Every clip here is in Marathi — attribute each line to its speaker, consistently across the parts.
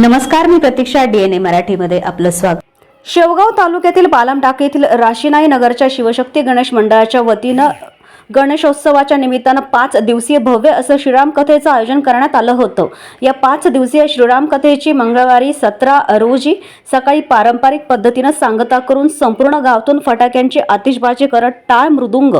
Speaker 1: नमस्कार मी प्रतीक्षा डीएनए मराठीमध्ये आपलं स्वागत. शेवगाव तालुक्यातील पालम येथील राशीनाई नगरच्या शिवशक्ती गणेश मंडळाच्या वतीनं गणेशोत्सवाच्या निमित्तानं पाच दिवसीय भव्य असं श्रीराम कथेचं आयोजन करण्यात आलं होतं. या पाच दिवसीय श्रीराम कथेची मंगळवारी सतरा रोजी सकाळी पारंपरिक पद्धतीनं सांगता करून संपूर्ण गावातून फटाक्यांची आतिषबाजी करत टाळ मृदुंग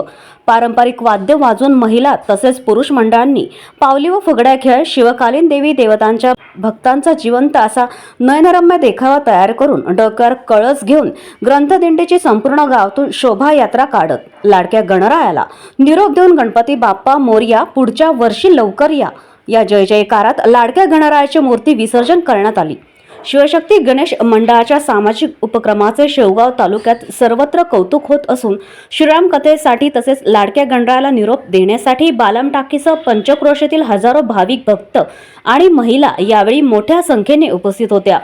Speaker 1: पारंपरिक वाद्य वाजवून महिला तसेच पुरुष मंडळांनी पावली व फुगड्या खेळ शिवकालीन देवी देवतांच्या भक्तांचा जिवंत असा नयनरम्य देखावा तयार करून डोक्यावर कळस घेऊन ग्रंथदिंडीची संपूर्ण गावातून शोभायात्रा काढत लाडक्या गणरायाला निरोप देऊन गणपती बाप्पा मोरया पुढच्या वर्षी लवकर या. या जय जयकारात लाडक्या गणरायाची मूर्ती विसर्जन करण्यात आली. शिवशक्ती गणेश मंडळाच्या सामाजिक उपक्रमाचे शेवगाव तालुक्यात सर्वत्र कौतुक होत असून श्रीराम कथेसाठी तसेच लाडक्या गणरायाला निरोप देण्यासाठी बालम टाकीसह पंचक्रोशीतील हजारो भाविक भक्त आणि महिला यावेळी मोठ्या संख्येने उपस्थित होत्या.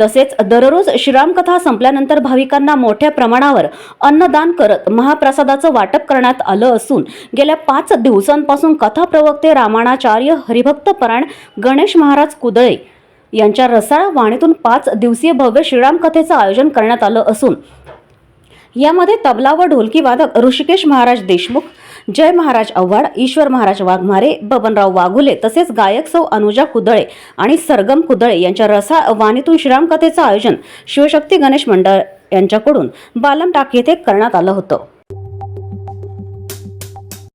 Speaker 1: तसेच दररोज श्रीरामकथा संपल्यानंतर भाविकांना मोठ्या प्रमाणावर अन्नदान करत महाप्रसादाचं वाटप करण्यात आलं असून गेल्या पाच दिवसांपासून कथा प्रवक्ते रामाणाचार्य हरिभक्त परायण गणेश महाराज कुदळे यांच्या रसाळ वाणीतून पाच दिवसीय भव्य श्रीराम कथेचं आयोजन करण्यात आलं असून यामध्ये तबला व ढोलकी वादक ऋषिकेश महाराज देशमुख जय महाराज आव्हाड ईश्वर महाराज वाघमारे बबनराव वाघुले तसेच गायक सौ अनुजा कुदळे आणि सरगम कुदळे यांच्या रसाळ वाणीतून श्रीराम कथेचं आयोजन शिवशक्ती गणेश मंडळ यांच्याकडून बालम टाक येथे करण्यात आलं होतं.